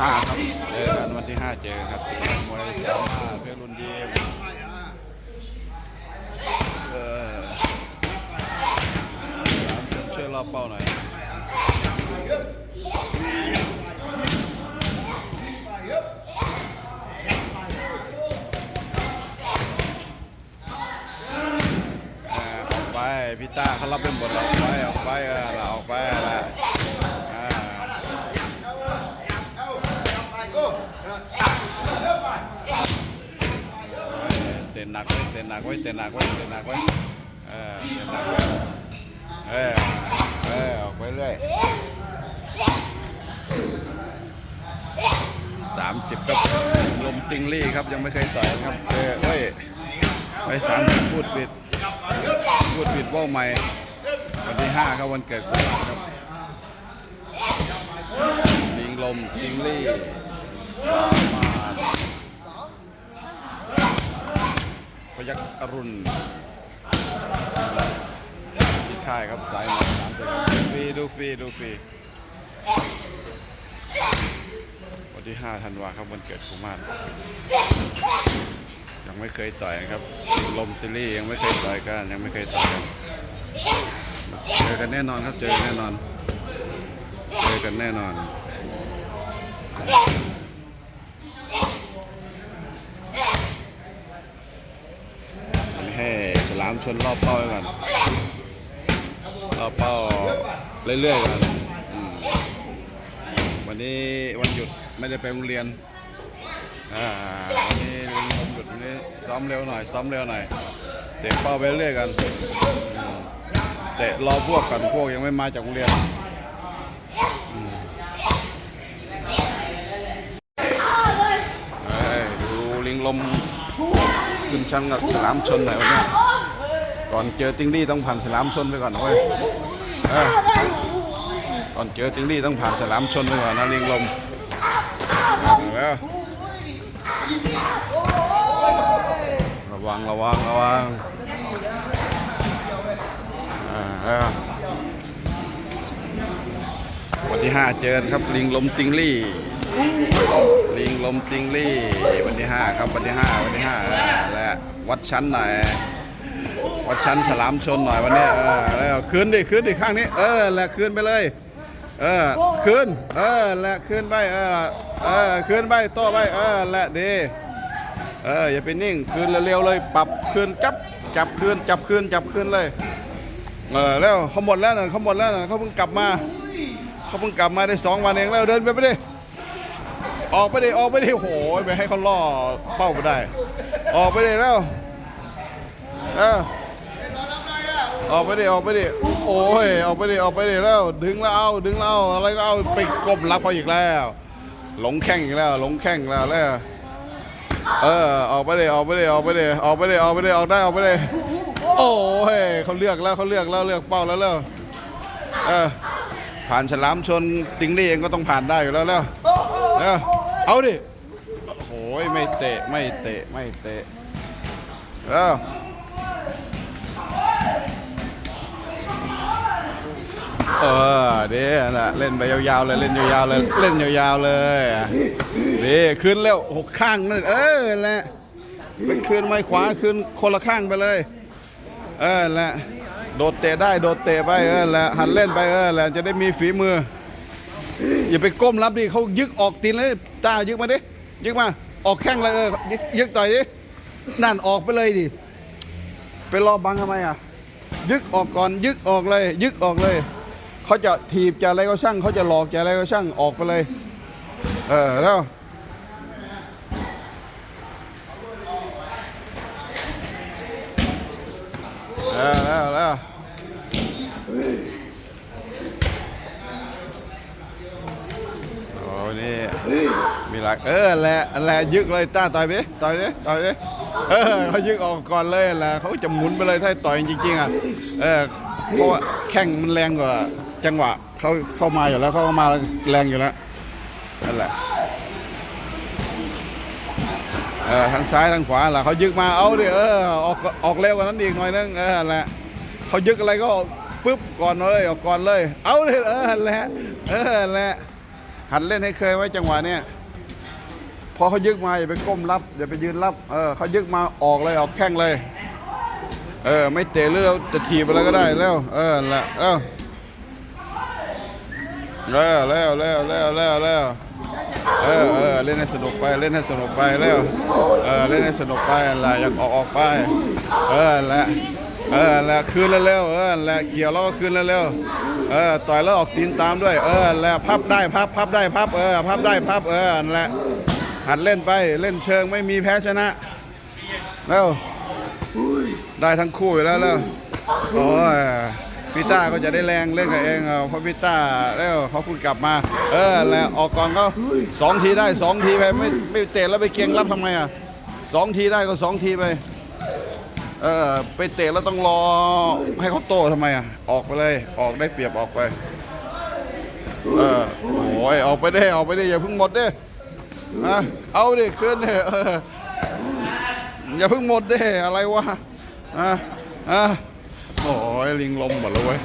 ห้าครับเจอกันวันที่ห้าเจอครับมวยแสนห้าเพื่อรุ่นเดียวเออสามคนช่วยรอบเป้าหน่อยอ่าไปพี่ต้าเขารับเป็นบทออกไปออกไปเออเราออกไปละอ่าเต้นหนักไว้เต้นหนักไว้เต้นหนักไว้เต้นหนักไว้เออเต้นหนักไว้เออเออออกไปเรื่อยสามสิบครับลมติงลี่ครับยังไม่เคยต่อยครับเออเฮ้ยไปสามสิบพูดผิดพูดผิดว่าใหม่วันที่ห้าครับวันเกิดคุณครับลิงลมลิงลี่สามารถ พยักอรุณที่ค่ายครับสายหมอสามตัวฟรีดูฟรีดูฟรีวันที่ห้าธันวาครับวันเกิดกุมารยังไม่เคยต่อยนะครับลิงลมติลี่ยังไม่เคยต่อยกันยังไม่เคยต่อยกันเจอกันแน่นอนครับเจอกันแน่นอนเจอกันแน่นอนให้ฉลามชนรอบเป้าไว้ก่อนรอบเป้าเรื่อยๆก่อนอืมวันนี้วันหยุดไม่ได้ไปโรงเรียนอ่าวันนี้วันหยุดวันนี้ซ้อมเร็วหน่อยซ้อมเร็วหน่อยเด็กเป้าไปเรื่อยๆกันแต่รอพวกกันพวกยังไม่มาจากโรงเรียนอืมเอ้ยดูลิงลมขึ้นชั้นกับฉลามชนหน่อยวันนี้ ก่อนเจอติงลี่ต้องผ่านฉลามชนไปก่อนนะเว้ยก่อนเจอติงลี่ต้องผ่านฉลามชนไปก่อนนะลิงลมเอาแล้วระวังระวังระวังอ่าแล้ววันที่ห้าเจอครับลิงลมติงลี่ ลิงลมติงลี่ วันที่ห้าครับวันที่ห้าวันที่ห้าและวัดชั้นหน่อย วัดชั้นฉลามชนหน่อยวันนี้เออแล้วคืนดิคืนดิข้างนี้ เออแหละคืนไปเลย เออคืนเออแหละคืนไปเออเออคืนไปโต้ไปเออแหละดีเอออย่าไปนิ่งคืนเร็วๆเลย ปรับคืนจับจับคืนจับคืนจับคืนเลยเออแล้วเขาหมดแล้วนะเขาหมดแล้วนะเขาเพิ่งกลับมาเขาเพิ่งกลับมาได้สองวันเองแล้วเดินไปไปดิออกไปดิออกไปดิโหยไปให้เขาล่อเป้าไปได้ ออกไปดิแล้วเออ ออกไปดิออกไปดิโอ้ยออกไปดิออกไปดิแล้วดึงแล้วเอาดึงแล้วเอาอะไรก็เอาไปกบรับเขาอีกแล้ว หลงแข้งอีกแล้วหลงแข้งแล้วแล้วเออออกไปดิออกไปดิออกไปดิออกไปดิออกไปดิออกได้ออกไปดิโอ้ยเขาเลือกแล้วเขาเลือกแล้วเลือกเป้าแล้วแล้วเออผ่านฉลามชนติงลี่เองก็ต้องผ่านได้อยู่แล้วแล้วเออเอาดิโอ้ยไม่เตะไม่เตะไม่เตะเออ เออเดี๋ยวนะเล่นไปยาวๆเลยเล่นยาวๆเลยเล่นยาวๆเลยดีขึ้นแล้วหกข้างนั่นเออแหละเป็นคืนไม้ขวาคืนคนละข้างไปเลย เออแหละโดดเตะได้โดดเตะไปเออแหละหันเล่นไปเออแหละจะได้มีฝีมือ อย่าไปก้มรับดิเขายึกออกตีนเลยตายึกมาดิยึกมาออกแข้งเลยเออยึกต่อยดินั่นออกไปเลยดิไปรอบังทำไมอะ ยึกออกก่อน ยึกออกเลย ยึกออกเลย เขาจะถีบจะอะไรก็ช่างเขาจะหลอกจะอะไรก็ช่างออกไปเลย เออแล้วแล้วแล้วแล้วโอ้นี่มีหลักเออแหละแหละยึกเลยต้าต่อยไปต่อยดิต่อยดิเออเขายึกออกก่อนเลยแหละเขาจะหมุนไปเลยถ้าต่อยจริงๆอะเออเพราะว่าแข้งมันแรงกว่า จังหวะเขาเข้ามาอยู่แล้วเขาเข้ามาแรงอยู่แล้วนั่นแหละเออทางซ้ายทางขวาแหละเขายึกมาเอาดิเออออกออกเร็วกว่านั้นอีกหน่อยนึงเออแหละเขายึกอะไรก็ปุ๊บก่อนเลยออกก่อนเลย เอาดิเออแหละเออแหละหัดเล่นให้เคยไว้จังหวะเนี้ยพอเขายึกมาอย่าไปก้มรับอย่าไปยืนรับเออเขายึกมาออกเลยออกแข้งเลย เออไม่เตะหรือเราจะถีบอะไรก็ได้แล้ว เออแหละเอ้า แล้วแล้วแล้วแล้วแล้วแล้วเออเออเล่นให้สนุกไปเล่นให้สนุกไปแล้วเออเล่นให้สนุกไปแหละอยากออกออกไป เออแหละเออแหละคืนเร็วเออแหละเกี่ยวแล้วก็คืนเร็วเออต่อยแล้วออกตีนตามด้วย เออแหละพับได้พับพับได้พับเออพับได้พับเออนั่นแหละหัดเล่นไปเล่นเชิงไม่มีแพ้ชนะแล้วได้ทั้งคู่อยู่แล้วแล้วโอ้ย พี่ต้าก็จะได้แรงเล่นกับเองเอาเพราะพี่ต้าแล้วเขาเพิ่งกลับมา เออแล้วออกก่อนเขาสองทีได้สองทีไปไม่ไม่เตะแล้วไปเกียงรับทำไมอะสองทีได้ก็สองทีไปเออไปเตะแล้วต้องรอให้เขาโต้ทำไมอะออกไปเลยออกได้เปรียบออกไปเออโอ้ยออกไปได้ออกไปได้อย่าเพิ่งหมดเด้นะเอาดิขึ้นเด้เอออย่าเพิ่งหมดเด้อะไรวะอะอะ โอ้ยลิงลมหมดแล้วเว้ย